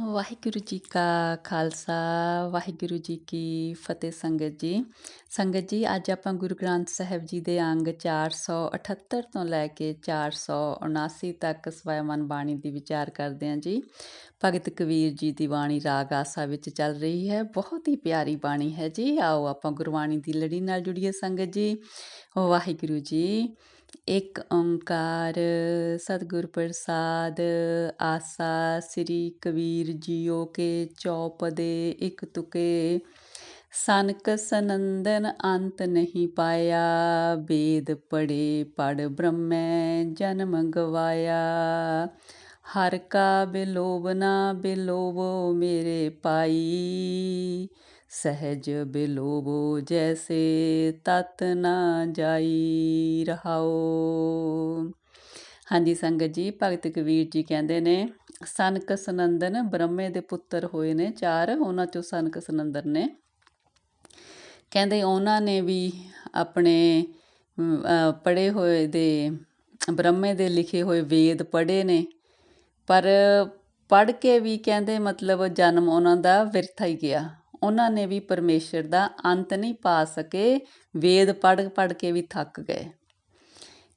ਵਾਹਿਗੁਰੂ ਜੀ ਕਾ ਖਾਲਸਾ, ਵਾਹਿਗੁਰੂ ਜੀ ਕੀ ਫਤਿਹ ਸੰਗਤ ਜੀ। ਸੰਗਤ ਜੀ, ਅੱਜ ਆਪਾਂ ਗੁਰੂ ਗ੍ਰੰਥ ਸਾਹਿਬ ਜੀ ਦੇ ਅੰਗ 478 ਤੋਂ ਲੈ ਕੇ 479 ਤੱਕ ਸਵੈਮਨ ਬਾਣੀ ਦੀ ਵਿਚਾਰ ਕਰਦੇ ਹਾਂ ਜੀ। ਭਗਤ ਕਬੀਰ ਜੀ ਦੀ ਬਾਣੀ ਰਾਗ ਆਸਾ ਵਿੱਚ ਚੱਲ ਰਹੀ ਹੈ। ਬਹੁਤ ਹੀ ਪਿਆਰੀ ਬਾਣੀ ਹੈ ਜੀ। ਆਓ ਆਪਾਂ ਗੁਰਬਾਣੀ ਦੀ ਲੜੀ ਨਾਲ ਜੁੜੀਏ ਸੰਗਤ ਜੀ। ਵਾਹਿਗੁਰੂ ਜੀ ਇੱਕ ਓੰਕਾਰ, ਸਤਿਗੁਰ ਪ੍ਰਸਾਦ, ਆਸਾ, ਸ੍ਰੀ ਕਬੀਰ ਜੀਓ ਕੇ ਚੌਪਦੇ ਇੱਕ ਤੁਕੇ। ਸਨਕ ਸਨੰਦਨ ਅੰਤ ਨਹੀਂ ਪਾਇਆ, ਵੇਦ ਪੜੇ ਪੜ ਬ੍ਰਹਮੈ ਜਨਮ ਗਵਾਇਆ। ਹਰ ਕਾ ਬਿਲੋਵਨਾ ਬਿਲੋਬੋ ਮੇਰੇ ਪਾਈ। ਸਹਿਜ ਬਿਲੋਬੋ ਜੈਸੇ ਤਤ ਨਾ ਜਾਈ ਰਹਾਓ। ਹਾਂਜੀ ਸੰਗਤ ਜੀ, ਭਗਤ ਕਬੀਰ ਜੀ ਕਹਿੰਦੇ ਨੇ, ਸਨਕ ਸਨੰਦਨ ਬ੍ਰਹਮੇ ਦੇ ਪੁੱਤਰ ਹੋਏ ਨੇ ਚਾਰ, ਉਹਨਾਂ ਚੋਂ ਸਨਕ ਸਨੰਦਨ ਨੇ। ਕਹਿੰਦੇ ਉਹਨਾਂ ਨੇ ਵੀ ਆਪਣੇ ਪੜੇ ਹੋਏ ਦੇ, ਬ੍ਰਹਮੇ ਦੇ ਲਿਖੇ ਹੋਏ ਵੇਦ ਪੜੇ ਨੇ, ਪਰ ਪੜ ਕੇ ਵੀ ਕਹਿੰਦੇ ਮਤਲਬ ਜਨਮ ਉਹਨਾਂ ਦਾ ਵਿਰਥਾ ਹੀ ਗਿਆ। ਉਹਨਾਂ ਨੇ ਵੀ ਪਰਮੇਸ਼ਰ ਦਾ ਅੰਤ ਨਹੀਂ ਪਾ ਸਕੇ, ਵੇਦ ਪੜ ਪੜ ਕੇ ਵੀ ਥੱਕ ਗਏ।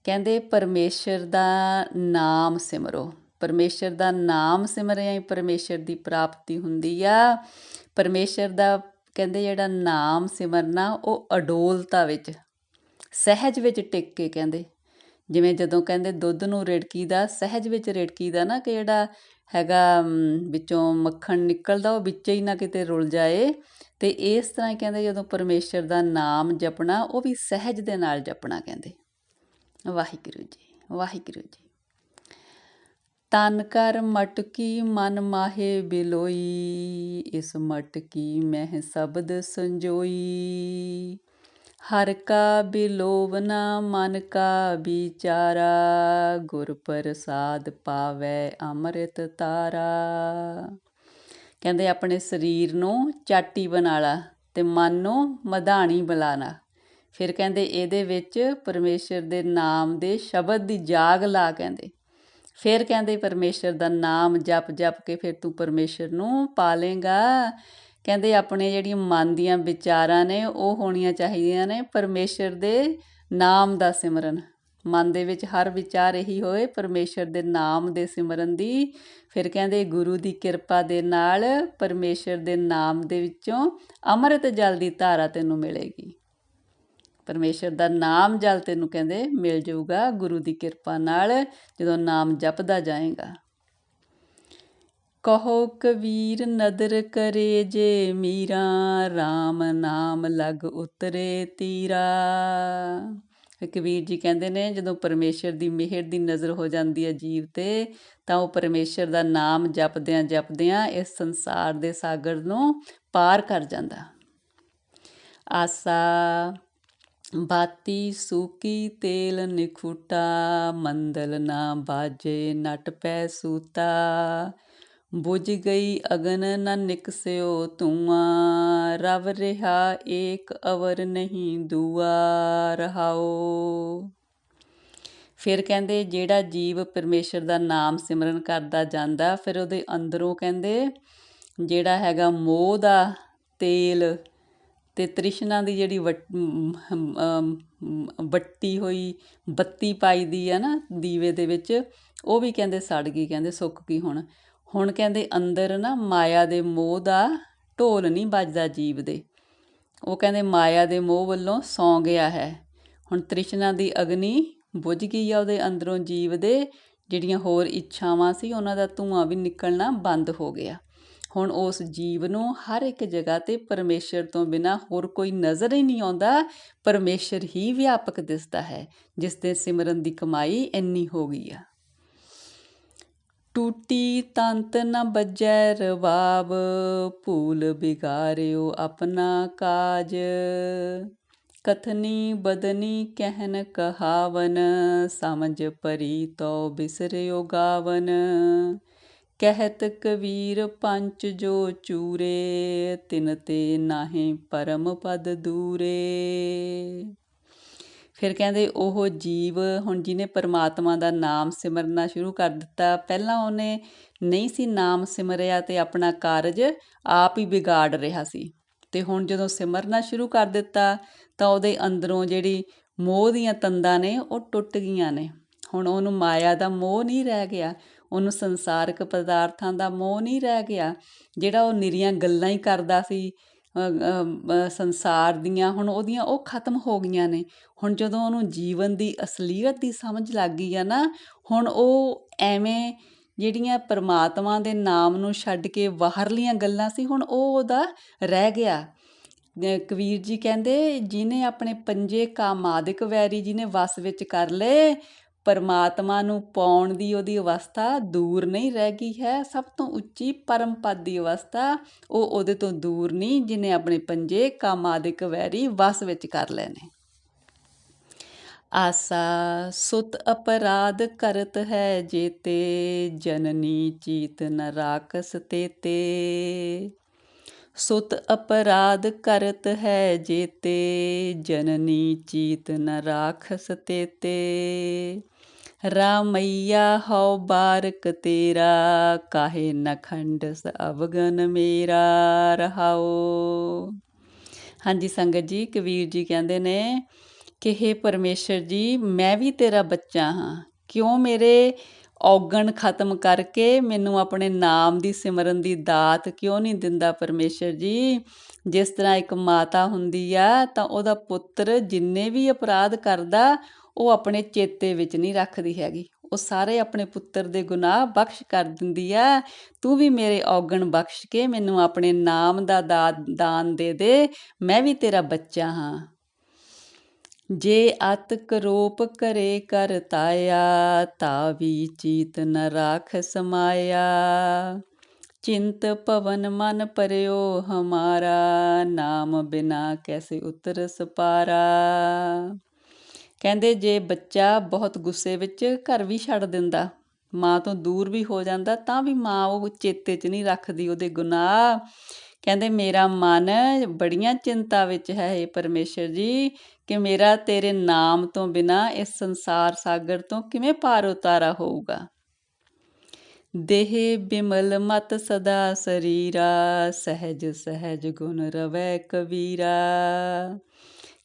ਕਹਿੰਦੇ ਪਰਮੇਸ਼ਰ ਦਾ ਨਾਮ ਸਿਮਰੋ। ਪਰਮੇਸ਼ਰ ਦਾ ਨਾਮ ਸਿਮਰਿਆ ਹੀ ਪਰਮੇਸ਼ਰ ਦੀ ਪ੍ਰਾਪਤੀ ਹੁੰਦੀ ਆ। ਪਰਮੇਸ਼ਰ ਦਾ ਕਹਿੰਦੇ ਜਿਹੜਾ ਨਾਮ ਸਿਮਰਨਾ, ਉਹ ਅਡੋਲਤਾ ਵਿੱਚ, ਸਹਿਜ ਵਿੱਚ ਟਿਕ ਕੇ ਕਹਿੰਦੇ। ਜਿਵੇਂ ਜਦੋਂ ਕਹਿੰਦੇ ਦੁੱਧ ਨੂੰ ਰਿੜਕੀਦਾ ਸਹਿਜ ਵਿੱਚ ਰਿੜਕੀਦਾ ਨਾ ਕਿ ਜਿਹੜਾ ਹੈਗਾ ਵਿੱਚੋਂ ਮੱਖਣ ਨਿਕਲਦਾ, ਉਹ ਵਿੱਚ ਹੀ ਨਾ ਕਿਤੇ ਰੁਲ ਜਾਏ। ਅਤੇ ਇਸ ਤਰ੍ਹਾਂ ਕਹਿੰਦੇ, ਜਦੋਂ ਪਰਮੇਸ਼ਰ ਦਾ ਨਾਮ ਜਪਣਾ, ਉਹ ਵੀ ਸਹਿਜ ਦੇ ਨਾਲ ਜਪਣਾ ਕਹਿੰਦੇ। ਵਾਹਿਗੁਰੂ ਜੀ ਵਾਹਿਗੁਰੂ ਜੀ। ਤਨ ਕਰ ਮਟਕੀ, ਮਨ ਮਾਹੇ ਬਿਲੋਈ, ਇਸ ਮਟਕੀ ਮਹਿ ਸ਼ਬਦ ਸੰਜੋਈ। ਹਰ ਕਾ ਬਿਲੋਵਨਾ ਮਨ ਕਾ ਵਿਚਾਰਾ, ਗੁਰ ਪ੍ਰਸਾਦ ਪਾਵੇ ਅੰਮ੍ਰਿਤ ਤਾਰਾ। ਕਹਿੰਦੇ ਆਪਣੇ ਸਰੀਰ ਨੂੰ ਚਾਟੀ ਬਣਾ ਲਾ ਤੇ ਮਨ ਨੂੰ ਮਧਾਣੀ ਬਲਾਣਾ ਫਿਰ ਕਹਿੰਦੇ ਇਹਦੇ ਵਿੱਚ ਪਰਮੇਸ਼ਰ ਦੇ ਨਾਮ ਦੇ ਸ਼ਬਦ ਦੀ ਜਾਗ ਲਾ ਕਹਿੰਦੇ। ਫਿਰ ਕਹਿੰਦੇ ਪਰਮੇਸ਼ਰ ਦਾ ਨਾਮ ਜਪ ਜਪ ਕੇ ਫਿਰ ਤੂੰ ਪਰਮੇਸ਼ਰ ਨੂੰ ਪਾਲੇਗਾ। ਕਹਿੰਦੇ ਆਪਣੇ ਜਿਹੜੀਆਂ ਮਨ ਦੀਆਂ ਵਿਚਾਰਾਂ ਨੇ, ਉਹ ਹੋਣੀਆਂ ਚਾਹੀਦੀਆਂ ਨੇ। ਪਰਮੇਸ਼ਰ ਦੇ ਨਾਮ ਦਾ ਸਿਮਰਨ। ਮਨ ਦੇ ਵਿੱਚ ਹਰ ਵਿਚਾਰ ਇਹੀ ਹੋਏ, ਪਰਮੇਸ਼ਰ ਦੇ ਨਾਮ ਦੇ ਸਿਮਰਨ ਦੀ। ਫਿਰ ਕਹਿੰਦੇ ਗੁਰੂ ਦੀ ਕਿਰਪਾ ਦੇ ਨਾਲ ਪਰਮੇਸ਼ਰ ਦੇ ਨਾਮ ਦੇ ਵਿੱਚੋਂ ਅੰਮ੍ਰਿਤ ਜਲ ਦੀ ਧਾਰਾ ਤੈਨੂੰ ਮਿਲੇਗੀ। ਪਰਮੇਸ਼ਰ ਦਾ ਨਾਮ ਜਲ ਤੈਨੂੰ ਕਹਿੰਦੇ ਮਿਲ ਜਾਊਗਾ, ਗੁਰੂ ਦੀ ਕਿਰਪਾ ਨਾਲ ਜਦੋਂ ਨਾਮ ਜਪਦਾ ਜਾਏਗਾ। ਕਹੋ ਕਬੀਰ ਨਦਰ ਕਰੇ ਜੇ ਮੀਰਾ RAM ਨਾਮ ਲਗ ਉਤਰੇ ਤੀਰਾ। ਕਬੀਰ ਜੀ ਕਹਿੰਦੇ ਨੇ, ਜਦੋਂ ਪਰਮੇਸ਼ਰ ਦੀ ਮਿਹਰ ਦੀ ਨਜ਼ਰ ਹੋ ਜਾਂਦੀ ਹੈ ਜੀਵ ਤੇ, ਤਾਂ ਉਹ ਪਰਮੇਸ਼ਰ ਦਾ ਨਾਮ ਜਪਦਿਆਂ ਜਪਦਿਆਂ ਇਸ ਸੰਸਾਰ ਦੇ ਸਾਗਰ ਨੂੰ ਪਾਰ ਕਰ ਜਾਂਦਾ। ਆਸਾ, ਬਾਤੀ ਸੂਕੀ ਤੇਲ ਨਿਖੂਟਾ ਮੰਦਲ ਨਾ ਬਾਜੇ, ਨਟ ਪੈ ਸੂਤਾ। ਬੁਝ ਗਈ ਅਗਨ ਨ ਨਿਕਸਿਓ ਧੂਆਂ। ਰਵ ਰਿਹਾ ਏਕ ਅਵਰ ਨਹੀਂ ਦੂਆ ਰਹਾਓ। ਫਿਰ ਕਹਿੰਦੇ, ਜਿਹੜਾ ਜੀਵ ਪਰਮੇਸ਼ਰ ਦਾ ਨਾਮ ਸਿਮਰਨ ਕਰਦਾ ਜਾਂਦਾ, ਫਿਰ ਉਹਦੇ ਅੰਦਰੋਂ ਕਹਿੰਦੇ, ਜਿਹੜਾ ਹੈਗਾ ਮੋਹ ਦਾ ਤੇਲ ਤੇ ਤ੍ਰਿਸ਼ਨਾ ਦੀ ਜਿਹੜੀ ਵੱਟੀ ਹੋਈ ਬੱਤੀ ਪਾਈ ਦੀ ਹੈ ਨਾ ਦੀਵੇ ਦੇ ਵਿੱਚ, ਉਹ ਵੀ ਕਹਿੰਦੇ ਸੜ ਗਈ, ਕਹਿੰਦੇ ਸੁੱਕ ਗਈ ਹੁਣ। ਹੁਣ ਕਹਿੰਦੇ ਅੰਦਰ ਨਾ ਮਾਇਆ ਦੇ ਮੋਹ ਦਾ ਢੋਲ ਨਹੀਂ ਵੱਜਦਾ ਜੀਵ ਦੇ। ਉਹ ਕਹਿੰਦੇ ਮਾਇਆ ਦੇ ਮੋਹ ਵੱਲੋਂ ਸੌਂ ਗਿਆ ਹੈ। ਹੁਣ ਤ੍ਰਿਸ਼ਨਾ ਦੀ ਅਗਨੀ ਬੁਝ ਗਈ ਆ ਉਹਦੇ ਅੰਦਰੋਂ ਜੀਵ ਦੇ। ਜਿਹੜੀਆਂ ਹੋਰ ਇੱਛਾਵਾਂ ਸੀ, ਉਹਨਾਂ ਦਾ ਧੂਆਂ ਵੀ ਨਿਕਲਣਾ ਬੰਦ ਹੋ ਗਿਆ। ਹੁਣ ਉਸ ਜੀਵ ਨੂੰ ਹਰ ਇੱਕ ਜਗ੍ਹਾ ਤੇ ਪਰਮੇਸ਼ਰ ਤੋਂ ਬਿਨਾ ਹੋਰ ਕੋਈ ਨਜ਼ਰ ਹੀ ਨਹੀਂ ਆਉਂਦਾ। ਪਰਮੇਸ਼ਰ ਹੀ ਵਿਆਪਕ ਦਿਸਦਾ ਹੈ, ਜਿਸ ਦੇ ਸਿਮਰਨ ਦੀ ਕਮਾਈ ਇੰਨੀ ਹੋ ਗਈ ਆ। ਟੂਟੀ ਤੰਤ ਨ ਬੱਜੈ ਰਵਾਬ, ਭੂਲ ਬਿਗਾਰਿਓ ਆਪਣਾ ਕਾਜ। ਕਥਨੀ ਬਦਨੀ ਕਹਿਨ ਕਹਾਵਨ, ਸਮਝ ਪਰੀ ਤੋ ਬਿਸਰਿਓ ਗਾਵਨ। ਕਹਿਤ ਕਬੀਰ ਪੰਚ ਜੋ ਚੂਰੇ, ਤਿਨ ਤੇ ਨਾਹੇ ਪਰਮ ਪਦ ਦੂਰੇ। ਫਿਰ ਕਹਿੰਦੇ ਉਹ ਜੀਵ ਹੁਣ ਜਿਹਨੇ ਪਰਮਾਤਮਾ ਦਾ ਨਾਮ ਸਿਮਰਨਾ ਸ਼ੁਰੂ ਕਰ ਦਿੱਤਾ। ਪਹਿਲਾਂ ਉਹਨੇ ਨਹੀਂ ਸੀ ਨਾਮ ਸਿਮਰਿਆ ਤੇ ਆਪਣਾ ਕਾਰਜ ਆਪ ਹੀ ਵਿਗਾੜ ਰਿਹਾ ਸੀ। ਤੇ ਹੁਣ ਜਦੋਂ ਸਿਮਰਨਾ ਸ਼ੁਰੂ ਕਰ ਦਿੱਤਾ ਤਾਂ ਉਹਦੇ ਅੰਦਰੋਂ ਜਿਹੜੀ ਮੋਹ ਦੀਆਂ ਤੰਦਾਂ ਨੇ ਉਹ ਟੁੱਟ ਗਈਆਂ ਨੇ। ਹੁਣ ਉਹਨੂੰ ਮਾਇਆ ਦਾ ਮੋਹ ਨਹੀਂ ਰਹਿ ਗਿਆ, ਉਹਨੂੰ ਸੰਸਾਰਕ ਪਦਾਰਥਾਂ ਦਾ ਮੋਹ ਨਹੀਂ ਰਹਿ ਗਿਆ, ਜਿਹੜਾ ਉਹ ਨਿਰੀਆਂ ਗੱਲਾਂ ਹੀ ਕਰਦਾ ਸੀ ਸੰਸਾਰ ਦੀਆਂ ਹੁਣ ਉਹਦੀਆਂ ਉਹ ਖਤਮ ਹੋ ਗਈਆਂ ਨੇ। ਹੁਣ ਜਦੋਂ ਉਹਨੂੰ ਜੀਵਨ ਦੀ ਅਸਲੀਅਤ ਦੀ ਸਮਝ ਲੱਗ ਗਈ ਆ ਨਾ, ਹੁਣ ਉਹ ਐਵੇਂ ਜਿਹੜੀਆਂ ਪਰਮਾਤਮਾ ਦੇ ਨਾਮ ਨੂੰ ਛੱਡ ਕੇ ਬਾਹਰਲੀਆਂ ਗੱਲਾਂ ਸੀ, ਹੁਣ ਉਹ ਉਹਦਾ ਰਹਿ ਗਿਆ। ਕਬੀਰ ਜੀ ਕਹਿੰਦੇ, ਜਿਹਨੇ ਆਪਣੇ ਪੰਜੇ ਕਾਮਾਦਿਕ ਵੈਰੀ ਜਿਹਨੇ ਵਸ ਵਿੱਚ ਕਰ ਲਏ ਪਰਮਾਤਮਾ ਨੂੰ ਪਾਉਣ ਦੀ ਉਹਦੀ ਅਵਸਥਾ ਦੂਰ ਨਹੀਂ ਰਹਿ ਗਈ ਹੈ। ਸਭ ਤੋਂ ਉੱਚੀ ਪਰਮ ਪਦ ਦੀ ਅਵਸਥਾ ਉਹ ਉਹਦੇ ਤੋਂ ਦੂਰ ਨਹੀਂ, ਜਿਹਨੇ ਆਪਣੇ ਪੰਜੇ ਕਾਮਾਦਿਕ ਵੈਰੀ ਵਸ ਵਿੱਚ ਕਰ ਲਏ ਆਸਾ ਸੁਤ ਅਪਰਾਧ ਕਰਤ ਹੈ ਜੇਤੇ, ਜਨਨੀ ਚੀਤ ਨ ਰਾਖਸ ਤੇਤੇ। ਸੁਤ ਅਪਰਾਧ ਕਰਤ ਹੈ ਜੇਤੇ, ਜਨਨੀ ਚੀਤ ਨ ਰਾਖਸ ਤੇਤੇ। ਰਾਮਈਆ, ਹਉ ਬਾਰਕ ਤੇਰਾ, ਕਾਹੇ ਨ ਖੰਡਸ ਮੇਰਾ ਰਹਾਓ ਹਾਂਜੀ ਸੰਗਤ ਜੀ ਕਬੀਰ ਜੀ ਕਹਿੰਦੇ ਨੇ ਕਿ, ਹੇ ਪਰਮੇਸ਼ਰ ਜੀ, ਮੈਂ ਵੀ ਤੇਰਾ ਬੱਚਾ ਹਾਂ। ਕਿਉਂ ਮੇਰੇ ਔਗਣ ਖਤਮ ਕਰਕੇ ਮੈਨੂੰ ਆਪਣੇ ਨਾਮ ਦੀ ਸਿਮਰਨ ਦੀ ਦਾਤ ਕਿਉਂ ਨਹੀਂ ਦਿੰਦਾ ਪਰਮੇਸ਼ਰ ਜੀ? ਜਿਸ ਤਰ੍ਹਾਂ ਇੱਕ ਮਾਤਾ ਹੁੰਦੀ ਆ, ਤਾਂ ਉਹਦਾ ਪੁੱਤਰ ਜਿੰਨੇ ਵੀ ਅਪਰਾਧ ਕਰਦਾ ਉਹ ਆਪਣੇ ਚੇਤੇ ਵਿੱਚ ਨਹੀਂ ਰੱਖਦੀ ਹੈਗੀ। ਉਹ ਸਾਰੇ ਆਪਣੇ ਪੁੱਤਰ ਦੇ ਗੁਨਾਹ ਬਖਸ਼ ਕਰ ਦਿੰਦੀ ਆ ਤੂੰ ਵੀ ਮੇਰੇ ਔਗਣ ਬਖਸ਼ ਕੇ ਮੈਨੂੰ ਆਪਣੇ ਨਾਮ ਦਾ ਦਾਨ ਦੇ ਦੇ। ਮੈਂ ਵੀ ਤੇਰਾ ਬੱਚਾ ਹਾਂ। ਜੇ ਅਤ ਕਰੋਪ ਕਰੇ ਕਰ ਤਾਇਆ, ਤਾ ਵੀ ਚੀਤ ਨ ਰਾਖ ਸਮਾਇਆ। ਚਿੰਤ ਪਵਨ ਮਨ ਪਰਿਓ ਹਮਾਰਾ, ਨਾਮ ਬਿਨਾ ਕੈਸੇ ਉਤਰ ਸਪਾਰਾ। ਕਹਿੰਦੇ ਜੇ ਬੱਚਾ ਬਹੁਤ ਗੁੱਸੇ ਵਿੱਚ ਘਰ ਵੀ ਛੱਡ ਦਿੰਦਾ, ਮਾਂ ਤੋਂ ਦੂਰ ਵੀ ਹੋ ਜਾਂਦਾ, ਤਾਂ ਵੀ ਮਾਂ ਉਹ ਚੇਤੇ 'ਚ ਨਹੀਂ ਰੱਖਦੀ ਉਹਦੇ ਗੁਨਾਹ। ਕਹਿੰਦੇ ਮੇਰਾ ਮਨ ਬੜੀਆਂ ਚਿੰਤਾ ਵਿੱਚ ਹੈ ਇਹ ਪਰਮੇਸ਼ਰ ਜੀ, ਕਿ ਮੇਰਾ ਤੇਰੇ ਨਾਮ ਤੋਂ ਬਿਨਾ ਇਸ ਸੰਸਾਰ ਸਾਗਰ ਤੋਂ ਕਿਵੇਂ ਪਾਰ ਉਤਾਰਾ ਹੋਊਗਾ? ਦੇਹ ਬਿਮਲ ਮਤ ਸਦਾ ਸਰੀਰਾ, ਸਹਿਜ ਸਹਿਜ ਗੁਣ ਰਵੈ ਕਬੀਰਾ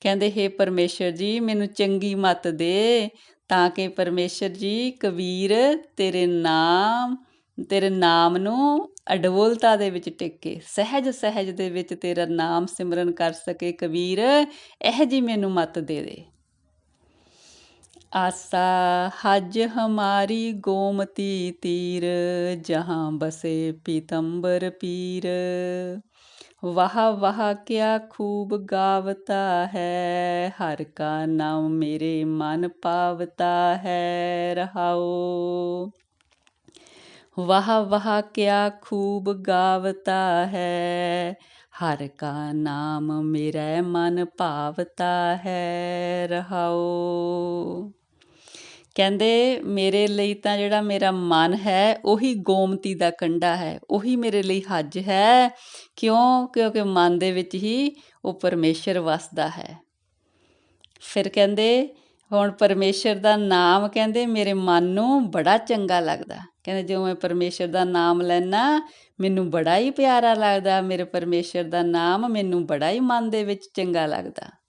ਕਹਿੰਦੇ, ਹੇ ਪਰਮੇਸ਼ਰ ਜੀ, ਮੈਨੂੰ ਚੰਗੀ ਮਤ ਦੇ ਤਾਂ ਕਿ ਪਰਮੇਸ਼ਰ ਜੀ, ਕਬੀਰ ਤੇਰੇ ਨਾਮ ਤੇਰੇ ਨਾਮ ਨੂੰ ਅਡਵੋਲਤਾ ਦੇ ਵਿੱਚ ਟਿੱਕੇ, ਸਹਿਜ ਸਹਿਜ ਦੇ ਵਿੱਚ ਤੇਰਾ ਨਾਮ ਸਿਮਰਨ ਕਰ ਸਕੇ ਕਬੀਰ, ਇਹ ਜੀ ਮੈਨੂੰ ਮਤ ਦੇ ਦੇ। ਆਸਾ ਹਜ ਹਮਾਰੀ ਗੋਮਤੀ ਤੀਰ, ਜਹਾਂ ਬਸੇ ਪੀਤੰਬਰ ਪੀਰ। ਵਾਹ ਵਾਹ ਕਿਆ ਖੂਬ ਗਾਵਤਾ ਹੈ, ਹਰ ਕਾ ਨਾਮ ਮੇਰੇ ਮਨ ਪਾਵਤਾ ਹੈ, ਰਹਾਓ। ਵਾਹ ਵਾਹ ਕਿਆ ਖੂਬ ਗਾਵਤਾ ਹੈ, ਹਰ ਕਾ ਨਾਮ ਮੇਰਾ ਮਨ ਪਾਵਤਾ ਹੈ, ਰਹਾਓ। ਕਹਿੰਦੇ ਮੇਰੇ ਲਈ ਤਾਂ ਜਿਹੜਾ ਮੇਰਾ ਮਨ ਹੈ, ਉਹੀ ਗੋਮਤੀ ਦਾ ਕੰਡਾ ਹੈ। ਉਹੀ ਮੇਰੇ ਲਈ ਹੱਜ ਹੈ। ਕਿਉਂ? ਕਿਉਂਕਿ ਮਨ ਦੇ ਵਿੱਚ ਹੀ ਉਹ ਪਰਮੇਸ਼ਰ ਵਸਦਾ ਹੈ। ਫਿਰ ਕਹਿੰਦੇ, ਹੁਣ ਪਰਮੇਸ਼ਰ ਦਾ ਨਾਮ ਕਹਿੰਦੇ, ਮੇਰੇ ਮਨ ਨੂੰ ਬੜਾ ਚੰਗਾ ਲੱਗਦਾ। ਕਹਿੰਦੇ, ਜਦੋਂ ਮੈਂ ਪਰਮੇਸ਼ਰ ਦਾ ਨਾਮ ਲੈਣਾ ਮੈਨੂੰ ਬੜਾ ਹੀ ਪਿਆਰਾ ਲੱਗਦਾ। ਮੇਰੇ ਪਰਮੇਸ਼ਰ ਦਾ ਨਾਮ ਮੈਨੂੰ ਬੜਾ ਹੀ ਮਨ ਦੇ ਵਿੱਚ ਚੰਗਾ ਲੱਗਦਾ।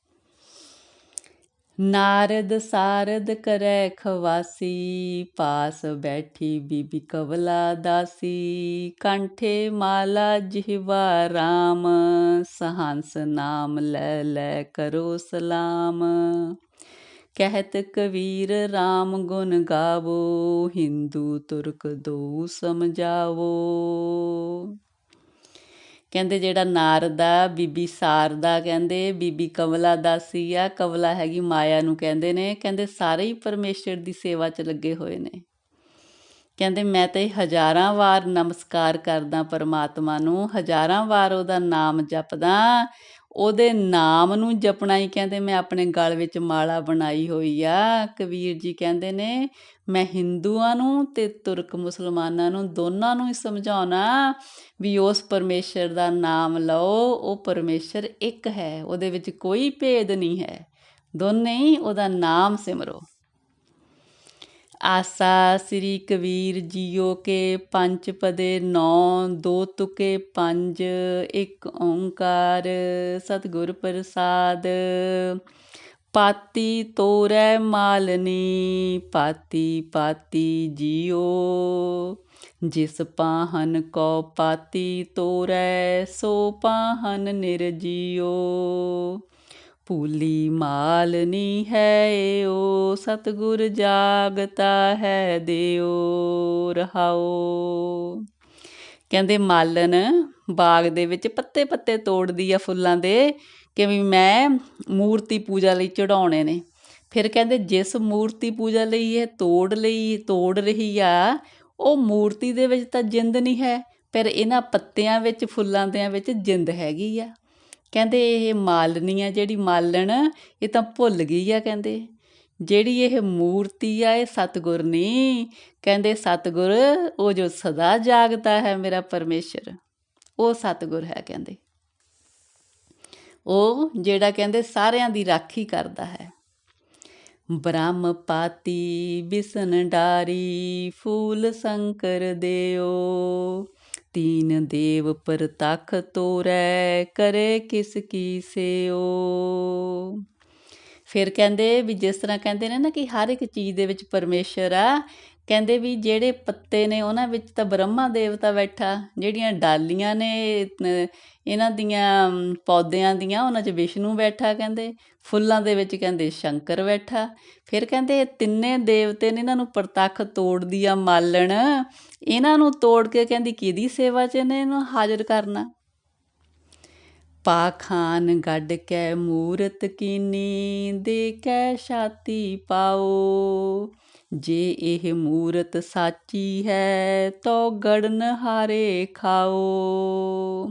ਨਾਰਦ ਸਾਰਦ ਕਰੈ ਖਵਾਸੀ, ਪਾਸ ਬੈਠੀ ਬੀਬੀ ਕਵਲਾ ਦਾਸੀ। ਕੰਠੇ ਮਾਲਾ ਜਿਹਵਾ RAM ਸਹੰਸ ਨਾਮ ਲੈ ਲੈ ਕਰੋ ਸਲਾਮ। ਕਹਿਤ ਕਬੀਰ RAM ਗੁਣ ਗਾਵੋ, ਹਿੰਦੂ ਤੁਰਕ ਦੋ ਸਮਝਾਵੋ। ਕਹਿੰਦੇ ਜਿਹੜਾ ਨਾਰਦਾ ਬੀਬੀ ਸਾਰਦਾ ਕਹਿੰਦੇ, ਬੀਬੀ ਕਮਲਾ ਦਾਸੀ ਆ, ਕਮਲਾ ਹੈਗੀ ਮਾਇਆ ਨੂੰ ਕਹਿੰਦੇ ਨੇ, ਕਹਿੰਦੇ ਸਾਰੇ ਹੀ ਪਰਮੇਸ਼ਰ ਦੀ ਸੇਵਾ 'ਚ ਲੱਗੇ ਹੋਏ ਨੇ। ਕਹਿੰਦੇ ਮੈਂ ਤੇ ਹਜ਼ਾਰਾਂ ਵਾਰ ਨਮਸਕਾਰ ਕਰਦਾ ਪਰਮਾਤਮਾ ਨੂੰ, ਹਜ਼ਾਰਾਂ ਵਾਰ ਉਹਦਾ ਨਾਮ ਜਪਦਾ ਉਹਦੇ ਨਾਮ ਨੂੰ ਜਪਣਾ ਹੀ ਕਹਿੰਦੇ, ਮੈਂ ਆਪਣੇ ਗਲ ਵਿੱਚ ਮਾਲਾ ਬਣਾਈ ਹੋਈ ਆ। ਕਬੀਰ ਜੀ ਕਹਿੰਦੇ ਨੇ, ਮੈਂ ਹਿੰਦੂਆਂ ਨੂੰ ਤੇ ਤੁਰਕ ਮੁਸਲਮਾਨਾਂ ਨੂੰ ਦੋਨਾਂ ਨੂੰ ਹੀ ਸਮਝਾਉਣਾ ਵੀ ਉਸ ਪਰਮੇਸ਼ਰ ਦਾ ਨਾਮ ਲਓ। ਉਹ ਪਰਮੇਸ਼ਰ ਇੱਕ ਹੈ, ਉਹਦੇ ਵਿੱਚ ਕੋਈ ਭੇਦ ਨਹੀਂ ਹੈ। ਦੋਨੇ ਹੀ ਉਹਦਾ ਨਾਮ ਸਿਮਰੋ। ਆਸਾ ਸ੍ਰੀ ਕਬੀਰ ਜੀਓ ਕੇ ਪੰਜ ਪਦੇ ਨੌ, ਦੋ ਤੁਕੇ ਪੰਜ, ਇੱਕ ਓੰਕਾਰ ਸਤਿਗੁਰ ਪ੍ਰਸਾਦ। ਪਾਤੀ ਤੋਰੈ ਮਾਲਨੀ, ਪਾਤੀ ਪਾਤੀ ਜੀਓ। ਜਿਸ ਪਾਹਨ ਕੋ ਪਾਤੀ ਤੋਰੈ, ਸੋ ਪਾਹਨ ਨਿਰਜੀਓ। ਭੂਲੀ ਮਾਲਨੀ ਹੈ ਓ ਸਤਗੁਰ ਜਾਗਤਾ ਹੈ ਦਿਓ ਰਹਾਓ। ਕਹਿੰਦੇ ਮਾਲਨ ਬਾਗ ਦੇ ਵਿੱਚ ਪੱਤੇ ਪੱਤੇ ਤੋੜਦੀ ਆ ਫੁੱਲਾਂ ਦੇ ਕਿ ਵੀ ਮੈਂ ਮੂਰਤੀ ਪੂਜਾ ਲਈ ਚੜਾਉਣੇ ਨੇ। ਫਿਰ ਕਹਿੰਦੇ ਜਿਸ ਮੂਰਤੀ ਪੂਜਾ ਲਈ ਇਹ ਤੋੜ ਲਈ, ਤੋੜ ਰਹੀ ਆ, ਉਹ ਮੂਰਤੀ ਦੇ ਵਿੱਚ ਤਾਂ ਜਿੰਦ ਨਹੀਂ ਹੈ, ਪਰ ਇਹਨਾਂ ਪੱਤਿਆਂ ਵਿੱਚ, ਫੁੱਲਾਂ ਦੇ ਵਿੱਚ ਜਿੰਦ ਹੈਗੀ ਆ। ਕਹਿੰਦੇ ਇਹ ਮਾਲਨੀ ਆ, ਜਿਹੜੀ ਮਾਲਣ, ਇਹ ਤਾਂ ਭੁੱਲ ਗਈ ਆ ਕਹਿੰਦੇ। ਜਿਹੜੀ ਇਹ ਮੂਰਤੀ ਆ, ਇਹ ਸਤਗੁਰ ਨਹੀਂ। ਕਹਿੰਦੇ ਸਤਗੁਰ, ਉਹ ਜੋ ਸਦਾ ਜਾਗਦਾ ਹੈ ਮੇਰਾ ਪਰਮੇਸ਼ਰ, ਉਹ ਸਤਗੁਰ ਹੈ ਕਹਿੰਦੇ। ਉਹ ਜਿਹੜਾ ਕਹਿੰਦੇ ਸਾਰਿਆਂ ਦੀ ਰਾਖੀ ਕਰਦਾ ਹੈ। ਬ੍ਰਹਮ ਪਾਤੀ, ਬਿਸਨ ਡਾਰੀ, ਫੂਲ ਸ਼ੰਕਰ ਦਿਓ। ਤੀਨ ਦੇਵ ਪ੍ਰਤਖ ਤੋਰੈ, ਕਰੇ ਕਿਸ ਕੀ ਸਿਓ। ਫਿਰ ਕਹਿੰਦੇ ਵੀ ਜਿਸ ਤਰ੍ਹਾਂ ਕਹਿੰਦੇ ਨੇ ਨਾ ਕਿ ਹਰ ਇੱਕ ਚੀਜ਼ ਦੇ ਵਿੱਚ ਪਰਮੇਸ਼ਰ ਆ ਕਹਿੰਦੇ ਵੀ ਜਿਹੜੇ ਪੱਤੇ ਨੇ ਉਹਨਾਂ ਵਿੱਚ ਤਾਂ ਬ੍ਰਹਮਾ ਦੇਵਤਾ ਬੈਠਾ, ਜਿਹੜੀਆਂ ਡਾਲੀਆਂ ਨੇ ਇਹਨਾਂ ਦੀਆਂ ਪੌਦਿਆਂ ਦੀਆਂ, ਉਹਨਾਂ 'ਚ ਵਿਸ਼ਨੂੰ ਬੈਠਾ ਕਹਿੰਦੇ, ਫੁੱਲਾਂ ਦੇ ਵਿੱਚ ਕਹਿੰਦੇ ਸ਼ੰਕਰ ਬੈਠਾ। ਫਿਰ ਕਹਿੰਦੇ ਤਿੰਨੇ ਦੇਵਤੇ ਨੇ ਇਹਨਾਂ ਨੂੰ ਪ੍ਰਤੱਖ ਤੋੜਦੀ ਆ ਮਾਲਣ, ਇਹਨਾਂ ਨੂੰ ਤੋੜ ਕੇ ਕਹਿੰਦੀ ਕਿਹਦੀ ਸੇਵਾ 'ਚ ਨੇ ਇਹਨੂੰ ਹਾਜ਼ਰ ਕਰਨਾ? ਪਾਖਾਨ ਗੱਡ ਕੇ ਮੂਰਤ ਕੀਨੀ, ਦੇ ਕੇ ਛਾਤੀ ਪਾਓ। ਜੇ ਇਹ ਮੂਰਤ ਸਾਚੀ ਹੈ, ਤੋ ਗੜਨ ਹਾਰੇ ਖਾਓ।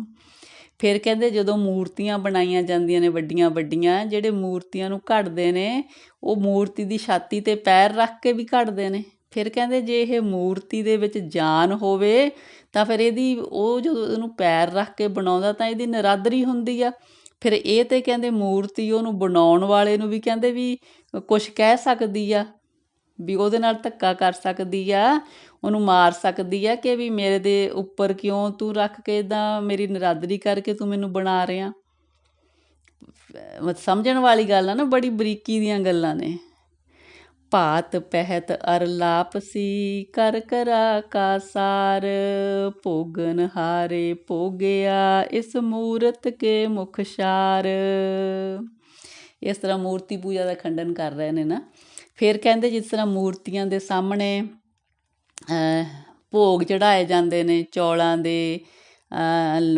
ਫਿਰ ਕਹਿੰਦੇ ਜਦੋਂ ਮੂਰਤੀਆਂ ਬਣਾਈਆਂ ਜਾਂਦੀਆਂ ਨੇ ਵੱਡੀਆਂ ਵੱਡੀਆਂ, ਜਿਹੜੇ ਮੂਰਤੀਆਂ ਨੂੰ ਘੜਦੇ ਨੇ, ਉਹ ਮੂਰਤੀ ਦੀ ਛਾਤੀ ਤੇ ਪੈਰ ਰੱਖ ਕੇ ਵੀ ਘੜਦੇ ਨੇ। ਫਿਰ ਕਹਿੰਦੇ ਜੇ ਇਹ ਮੂਰਤੀ ਦੇ ਵਿੱਚ ਜਾਨ ਹੋਵੇ, ਤਾਂ ਫਿਰ ਇਹਦੀ ਉਹ ਜਦੋਂ ਉਹਨੂੰ ਪੈਰ ਰੱਖ ਕੇ ਬਣਾਉਂਦਾ, ਤਾਂ ਇਹਦੀ ਨਰਾਦਰੀ ਹੁੰਦੀ ਆ। ਫਿਰ ਇਹ ਤੇ ਕਹਿੰਦੇ ਮੂਰਤੀ ਉਹਨੂੰ ਬਣਾਉਣ ਵਾਲੇ ਨੂੰ ਵੀ ਕਹਿੰਦੇ ਵੀ ਕੁਝ ਕਹਿ ਸਕਦੀ ਆ। ਵੀ ਉਹਦੇ ਨਾਲ ਧੱਕਾ ਕਰ ਸਕਦੀ ਆ, ਉਹਨੂੰ ਮਾਰ ਸਕਦੀ ਆ ਕਿ ਵੀ ਮੇਰੇ ਦੇ ਉੱਪਰ ਕਿਉਂ ਤੂੰ ਰੱਖ ਕੇ ਇਦਾਂ ਮੇਰੀ ਨਰਾਦਰੀ ਕਰਕੇ ਤੂੰ ਮੈਨੂੰ ਬਣਾ ਰਿਆ ਮਤ ਸਮਝਣ ਵਾਲੀ ਗੱਲ ਆ ਨਾ, ਬੜੀ ਬਰੀਕੀ ਦੀਆਂ ਗੱਲਾਂ ਨੇ। ਭਾਤ ਪਹਿਤ ਅਰ ਲਾਪਸੀ ਕਰ ਕਰਾ ਕਾ ਸਾਰ, ਭੋਗਨ ਹਾਰੇ ਭੋਗਿਆ ਇਸ ਮੂਰਤ ਕੇ ਮੁਖਸ਼ਾਰ ਇਸ ਤਰ੍ਹਾਂ ਮੂਰਤੀ ਪੂਜਾ ਦਾ ਖੰਡਨ ਕਰ ਰਹੇ ਨੇ ਨਾ। ਫਿਰ ਕਹਿੰਦੇ ਜਿਸ ਤਰ੍ਹਾਂ ਮੂਰਤੀਆਂ ਦੇ ਸਾਹਮਣੇ ਭੋਗ ਚੜਾਏ ਜਾਂਦੇ ਨੇ, ਚੌਲਾਂ ਦੇ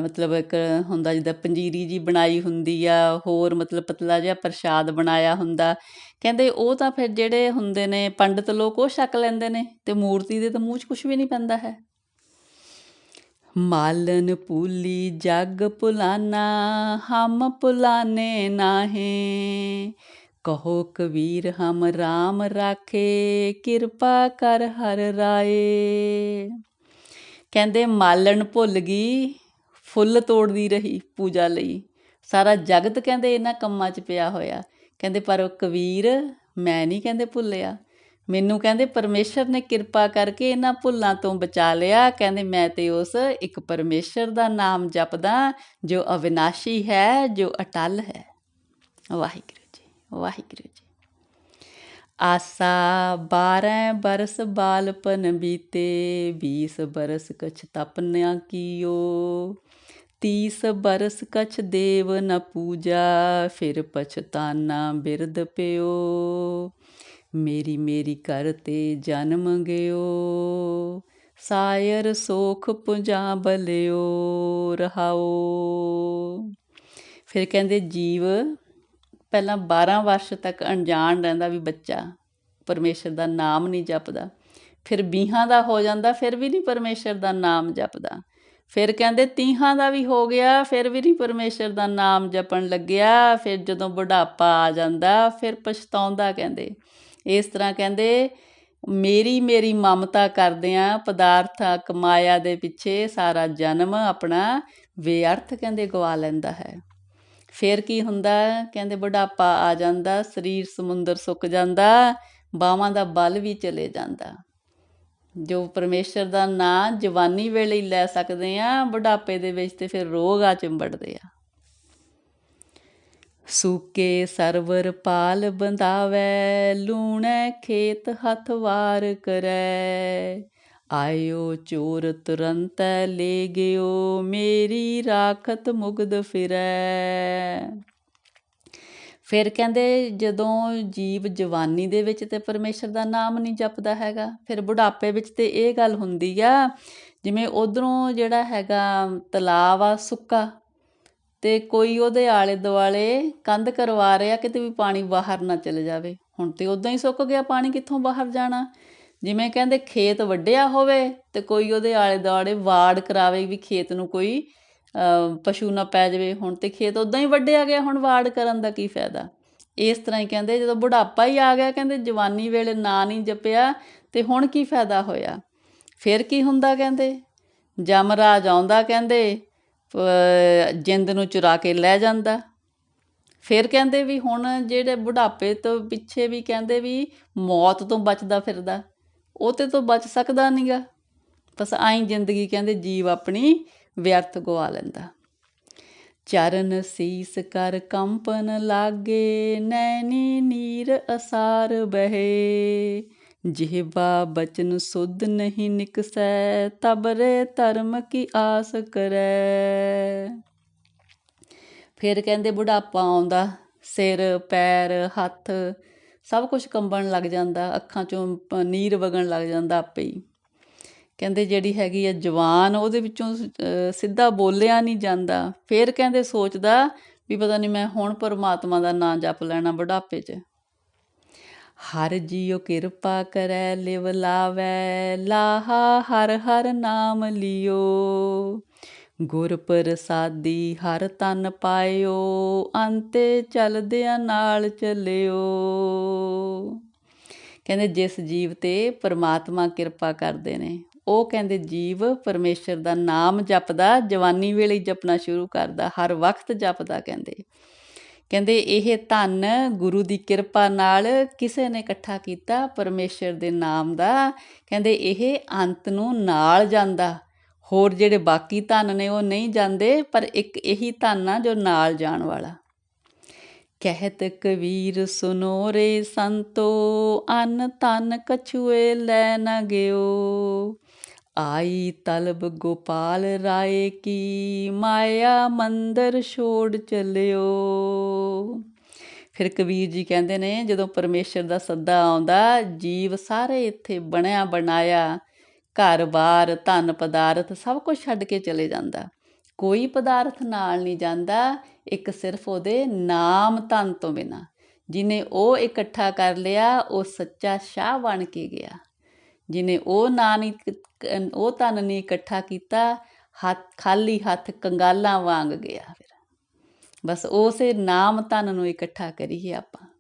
ਮਤਲਬ ਇੱਕ ਹੁੰਦਾ ਜਿੱਦਾਂ ਪੰਜੀਰੀ ਜੀ ਬਣਾਈ ਹੁੰਦੀ ਆ, ਹੋਰ ਮਤਲਬ ਪਤਲਾ ਜਿਹਾ ਪ੍ਰਸ਼ਾਦ ਬਣਾਇਆ ਹੁੰਦਾ। ਕਹਿੰਦੇ ਉਹ ਤਾਂ ਫਿਰ ਜਿਹੜੇ ਹੁੰਦੇ ਨੇ ਪੰਡਤ ਲੋਕ ਉਹ ਛਕ ਲੈਂਦੇ ਨੇ ਤੇ ਮੂਰਤੀ ਦੇ ਤਾਂ ਮੂੰਹ 'ਚ ਕੁਝ ਵੀ ਨਹੀਂ ਪੈਂਦਾ ਹੈ। ਮਾਲਨ ਪੂਲੀ ਜਗ ਪੁਲਾਨਾ, ਹਮ ਪੁਲਾਨੇ ਨਾਹੇ। ਕਹੋ ਕਬੀਰ, ਹਮ RAM ਰਾਖੇ, ਕਿਰਪਾ ਕਰ ਹਰ ਰਾਏ। ਕਹਿੰਦੇ, ਮਾਲਣ ਭੁੱਲ ਗਈ, ਫੁੱਲ ਤੋੜਦੀ ਰਹੀ ਪੂਜਾ ਲਈ। ਸਾਰਾ ਜਗਤ ਕਹਿੰਦੇ ਇਹਨਾਂ ਕੰਮਾਂ 'ਚ ਪਿਆ ਹੋਇਆ। ਕਹਿੰਦੇ, ਪਰ ਉਹ ਕਬੀਰ, ਮੈਂ ਨਹੀਂ ਕਹਿੰਦੇ ਭੁੱਲਿਆ। ਮੈਨੂੰ ਕਹਿੰਦੇ, ਪਰਮੇਸ਼ਰ ਨੇ ਕਿਰਪਾ ਕਰਕੇ ਇਹਨਾਂ ਭੁੱਲਾਂ ਤੋਂ ਬਚਾ ਲਿਆ। ਕਹਿੰਦੇ, ਮੈਂ ਤੇ ਉਸ ਇੱਕ ਪਰਮੇਸ਼ਰ ਦਾ ਨਾਮ ਜਪਦਾ, ਜੋ ਅਵਿਨਾਸ਼ੀ ਹੈ, ਜੋ ਅਟਲ ਹੈ। ਵਾਹਿਗੁਰੂ। ਵਾਹਿਗੁਰੂ ਜੀ। ਆਸਾ 12 ਬਰਸ ਬਾਲਪਨ ਬੀਤੇ 20 ਬਰਸ ਕਛ ਤਪਨਿਆ ਕੀਓ। 30 ਬਰਸ ਕਛ ਦੇਵ ਨ ਪੂਜਾ, ਫਿਰ ਪਛਤਾਨਾ ਬਿਰਦ ਪਿਓ। ਮੇਰੀ ਮੇਰੀ ਕਰਤੇ ਜਨਮ ਗਿਓ ਸਾਇਰ ਸੋਖ ਪੁਜਾ ਬਲਿਓ ਰਹਾਓ। ਫਿਰ ਕਹਿੰਦੇ ਜੀਵ ਪਹਿਲਾਂ 12 ਵਰਸ਼ ਤੱਕ ਅਣਜਾਣ ਰਹਿੰਦਾ ਵੀ ਬੱਚਾ, ਪਰਮੇਸ਼ਰ ਦਾ ਨਾਮ ਨਹੀਂ ਜਪਦਾ। ਫਿਰ 20 ਦਾ ਹੋ ਜਾਂਦਾ, ਫਿਰ ਵੀ ਨਹੀਂ ਪਰਮੇਸ਼ਰ ਦਾ ਨਾਮ ਜਪਦਾ। ਫਿਰ ਕਹਿੰਦੇ 30 ਦਾ ਵੀ ਹੋ ਗਿਆ, ਫਿਰ ਵੀ ਨਹੀਂ ਪਰਮੇਸ਼ਰ ਦਾ ਨਾਮ ਜਪਣ ਲੱਗਿਆ, ਫਿਰ ਜਦੋਂ ਬੁਢਾਪਾ ਆ ਜਾਂਦਾ, ਫਿਰ ਪਛਤਾਉਂਦਾ ਕਹਿੰਦੇ। ਇਸ ਤਰ੍ਹਾਂ ਕਹਿੰਦੇ, ਮੇਰੀ ਮੇਰੀ ਮਮਤਾ ਕਰਦਿਆਂ ਆ ਪਦਾਰਥਾ ਕਮਾਇਆ ਦੇ ਪਿੱਛੇ ਸਾਰਾ ਜਨਮ ਆਪਣਾ ਵਿਅਰਥ ਕਹਿੰਦੇ ਗਵਾ ਲੈਂਦਾ ਹੈ। ਫਿਰ ਕੀ ਹੁੰਦਾ? ਕਹਿੰਦੇ ਬੁਢਾਪਾ ਆ ਜਾਂਦਾ, ਸਰੀਰ ਸਮੁੰਦਰ ਸੁੱਕ ਜਾਂਦਾ ਬਾਹਾਂ ਦਾ ਬਲ ਵੀ ਚਲੇ ਜਾਂਦਾ। ਜੋ ਪਰਮੇਸ਼ਰ ਦਾ ਨਾਂ ਜਵਾਨੀ ਵੇਲੇ ਹੀ ਲੈ ਸਕਦੇ ਆ, ਬੁਢਾਪੇ ਦੇ ਵਿੱਚ ਤੇ ਫਿਰ ਰੋਗ ਆ ਚਿੰਬੜਦੇ ਆ। ਸੂਕੇ ਸਰਵਰ ਪਾਲ ਬੰਦਾਵੈ ਲੂਣੈ ਖੇਤ ਹੱਥ ਵਾਰ ਕਰੈ। ਆਇਓ ਚੋਰ ਤੁਰੰਤ ਲੈ ਗਿਓ, ਮੇਰੀ ਰਾਖਤ ਮੁਗਦ ਫਿਰੈ। ਫਿਰ ਕਹਿੰਦੇ, ਜਦੋਂ ਜੀਵ ਜਵਾਨੀ ਦੇ ਵਿੱਚ ਤੇ ਪਰਮੇਸ਼ਰ ਦਾ ਨਾਮ ਨਹੀਂ ਜਪਦਾ ਹੈਗਾ, ਫਿਰ ਬੁਢਾਪੇ ਵਿੱਚ ਤੇ ਇਹ ਗੱਲ ਹੁੰਦੀ ਆ, ਜਿਵੇਂ ਉਧਰੋਂ ਜਿਹੜਾ ਹੈਗਾ ਤਲਾਬ ਆ ਸੁੱਕਾ, ਤੇ ਕੋਈ ਉਹਦੇ ਆਲੇ ਦੁਆਲੇ ਕੰਧ ਕਰਵਾ ਰਿਹਾ, ਕਿਤੇ ਵੀ ਪਾਣੀ ਬਾਹਰ ਨਾ ਚਲੇ ਜਾਵੇ। ਹੁਣ ਤੇ ਉਦਾਂ ਹੀ ਸੁੱਕ ਗਿਆ, ਪਾਣੀ ਕਿੱਥੋਂ ਬਾਹਰ ਜਾਣਾ? ਜਿਵੇਂ ਕਹਿੰਦੇ ਖੇਤ ਵੱਢਿਆ ਹੋਵੇ ਤੇ ਕੋਈ ਉਹਦੇ ਆਲੇ ਦੁਆਲੇ ਵਾੜ ਕਰਾਵੇ ਵੀ ਖੇਤ ਨੂੰ ਕੋਈ ਪਸ਼ੂ ਨਾ ਪੈ ਜਾਵੇ। ਹੁਣ ਤੇ ਖੇਤ ਉਦਾਂ ਹੀ ਵੱਢਿਆ ਗਿਆ, ਹੁਣ ਵਾੜ ਕਰਨ ਦਾ ਕੀ ਫਾਇਦਾ? ਇਸ ਤਰ੍ਹਾਂ ਹੀ ਕਹਿੰਦੇ ਜਦੋਂ ਬੁਢਾਪਾ ਹੀ ਆ ਗਿਆ, ਕਹਿੰਦੇ ਜਵਾਨੀ ਵੇਲੇ ਨਾਂ ਨਹੀਂ ਜਪਿਆ ਤੇ ਹੁਣ ਕੀ ਫਾਇਦਾ ਹੋਇਆ? ਫਿਰ ਕੀ ਹੁੰਦਾ ਕਹਿੰਦੇ? ਜਮਰਾਜ ਆਉਂਦਾ ਕਹਿੰਦੇ ਜਿੰਦ ਨੂੰ ਚੁਰਾ ਕੇ ਲੈ ਜਾਂਦਾ। ਫਿਰ ਕਹਿੰਦੇ ਵੀ ਹੁਣ ਜਿਹੜੇ ਬੁਢਾਪੇ ਤੋਂ ਪਿੱਛੇ ਵੀ ਕਹਿੰਦੇ ਵੀ ਮੌਤ ਤੋਂ ਬਚਦਾ ਫਿਰਦਾ। ਉਹ ਤੇ ਤੋਂ ਬਚ ਸਕਦਾ ਨਹੀਂਗਾ ਬਸ ਆਈ ਜ਼ਿੰਦਗੀ ਕਹਿੰਦੇ ਜੀਵ ਆਪਣੀ ਵਿਅਰਥ ਗਵਾ ਲੈਂਦਾ। ਚਰਨ ਸੀਸ ਕਰ ਕੰਪਨ ਲਾਗੇ, ਨੈਣੀ ਨੀਰ ਅਸਾਰ ਬਹੇ। ਜਿਹਬਾ ਬਚਨ ਸੁਧ ਨਹੀਂ ਨਿਕਸੈ ਤਬਰੇ ਧਰਮ ਕੀ ਆਸ ਕਰੈ। ਫਿਰ ਕਹਿੰਦੇ ਬੁਢਾਪਾ ਆਉਂਦਾ, ਸਿਰ, ਪੈਰ, ਹੱਥ ਸਭ ਕੁਝ ਕੰਬਣ ਲੱਗ ਜਾਂਦਾ, ਅੱਖਾਂ ਚੋਂ ਨੀਰ ਵਗਣ ਲੱਗ ਜਾਂਦਾ ਆਪੇ ਹੀ। ਕਹਿੰਦੇ ਜਿਹੜੀ ਹੈਗੀ ਆ ਜਵਾਨ, ਉਹਦੇ ਵਿੱਚੋਂ ਸਿੱਧਾ ਬੋਲਿਆ ਨਹੀਂ ਜਾਂਦਾ। ਫਿਰ ਕਹਿੰਦੇ ਸੋਚਦਾ ਵੀ ਪਤਾ ਨਹੀਂ ਮੈਂ ਹੁਣ ਪਰਮਾਤਮਾ ਦਾ ਨਾਮ ਜਪ ਲੈਣਾ ਬੁਢਾਪੇ 'ਚ। ਹਰ ਜੀਉ ਕਿਰਪਾ ਕਰੈ, ਲਿਵ ਲਾਵੈ, ਲਾਹਾ ਹਰ ਹਰ ਨਾਮ ਲਿਓ। ਗੁਰ ਪ੍ਰਸਾਦੀ ਹਰ ਤਨ ਪਾਇਓ, ਅੰਤੇ ਚਲਦਿਆਂ ਨਾਲ ਚੱਲਿਓ। ਕਹਿੰਦੇ ਜਿਸ ਜੀਵ ਤੇ ਪਰਮਾਤਮਾ ਕਿਰਪਾ ਕਰਦੇ ਨੇ, ਉਹ ਕਹਿੰਦੇ ਜੀਵ ਪਰਮੇਸ਼ਰ ਦਾ ਨਾਮ ਜਪਦਾ, ਜਵਾਨੀ ਵੇਲੇ ਜਪਣਾ ਸ਼ੁਰੂ ਕਰਦਾ, ਹਰ ਵਕਤ ਜਪਦਾ ਕਹਿੰਦੇ। ਕਹਿੰਦੇ ਇਹ ਧਨ ਗੁਰੂ ਦੀ ਕਿਰਪਾ ਨਾਲ ਕਿਸੇ ਨੇ ਇਕੱਠਾ ਕੀਤਾ, ਪਰਮੇਸ਼ਰ ਦੇ ਨਾਮ ਦਾ, ਕਹਿੰਦੇ ਇਹ ਅੰਤ ਨੂੰ ਨਾਲ ਜਾਂਦਾ। ਹੋਰ ਜਿਹੜੇ ਬਾਕੀ ਧਨ ਨੇ ਉਹ ਨਹੀਂ ਜਾਂਦੇ, ਪਰ ਇੱਕ ਇਹੀ ਧਨ ਆ ਜੋ ਨਾਲ ਜਾਣ ਵਾਲਾ। ਕਹਿਤ ਕਬੀਰ, ਸੁਨੋ ਰੇ ਸੰਤੋ, ਅਨ ਤਨ ਕਛੂਏ ਲੈ ਨ ਗਿਓ। ਆਈ ਤਲਬ ਗੋਪਾਲ ਰਾਏ ਕੀ, ਮਾਇਆ ਮੰਦਰ ਛੋੜ ਚਲਿਓ। ਫਿਰ ਕਬੀਰ ਜੀ ਕਹਿੰਦੇ ਨੇ, ਜਦੋਂ ਪਰਮੇਸ਼ਰ ਦਾ ਸੱਦਾ ਆਉਂਦਾ, ਜੀਵ ਸਾਰੇ ਇੱਥੇ ਬਣਿਆ ਬਣਾਇਆ ਘਰ-ਬਾਰ ਧਨ, ਪਦਾਰਥ ਸਭ ਕੁਝ ਛੱਡ ਕੇ ਚਲੇ ਜਾਂਦਾ। ਕੋਈ ਪਦਾਰਥ ਨਾਲ ਨਹੀਂ ਜਾਂਦਾ, ਇੱਕ ਸਿਰਫ ਉਹਦੇ ਨਾਮ ਧਨ ਤੋਂ ਬਿਨਾ। ਜਿਨੇ ਉਹ ਇਕੱਠਾ ਕਰ ਲਿਆ, ਉਹ ਸੱਚਾ ਸ਼ਾਹ ਬਣ ਕੇ ਗਿਆ। ਜਿਨੇ ਉਹ ਨਾਂ ਨਹੀਂ ਉਹ ਧਨ ਨਹੀਂ ਇਕੱਠਾ ਕੀਤਾ, ਹੱਥ, ਖਾਲੀ ਹੱਥ ਕੰਗਾਲਾਂ ਵਾਂਗ ਗਿਆ ਫਿਰ। ਬਸ ਉਸੇ ਨਾਮ ਧਨ ਨੂੰ ਇਕੱਠਾ ਕਰੀਏ ਆਪਾਂ।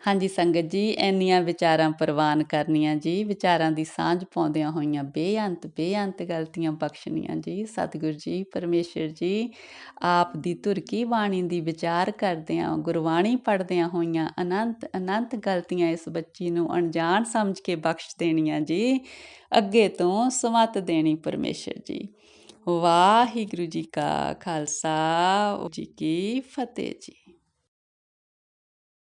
ਹਾਂਜੀ ਸੰਗਤ ਜੀ, ਇੰਨੀਆਂ ਵਿਚਾਰਾਂ ਪ੍ਰਵਾਨ ਕਰਨੀਆਂ ਜੀ, ਵਿਚਾਰਾਂ ਦੀ ਸਾਂਝ ਪਾਉਂਦਿਆਂ ਹੋਈਆਂ ਬੇਅੰਤ ਬੇਅੰਤ ਗਲਤੀਆਂ ਬਖਸ਼ਣੀਆਂ ਜੀ। ਸਤਿਗੁਰ ਜੀ, ਪਰਮੇਸ਼ਰ ਜੀ, ਆਪ ਦੀ ਧੁਰਕੀ ਬਾਣੀ ਦੀ ਵਿਚਾਰ ਕਰਦਿਆਂ, ਗੁਰਬਾਣੀ ਪੜਦਿਆਂ ਹੋਈਆਂ ਅਨੰਤ ਅਨੰਤ ਗਲਤੀਆਂ ਇਸ ਬੱਚੀ ਨੂੰ ਅਣਜਾਣ ਸਮਝ ਕੇ ਬਖਸ਼ ਦੇਣੀਆਂ ਜੀ। ਅੱਗੇ ਤੋਂ ਸਮਤ ਦੇਣੀ ਪਰਮੇਸ਼ਰ ਜੀ। ਵਾਹਿਗੁਰੂ ਜੀ ਕਾ ਖਾਲਸਾ ਜੀ ਕੀ ਫਤਿਹ ਜੀ।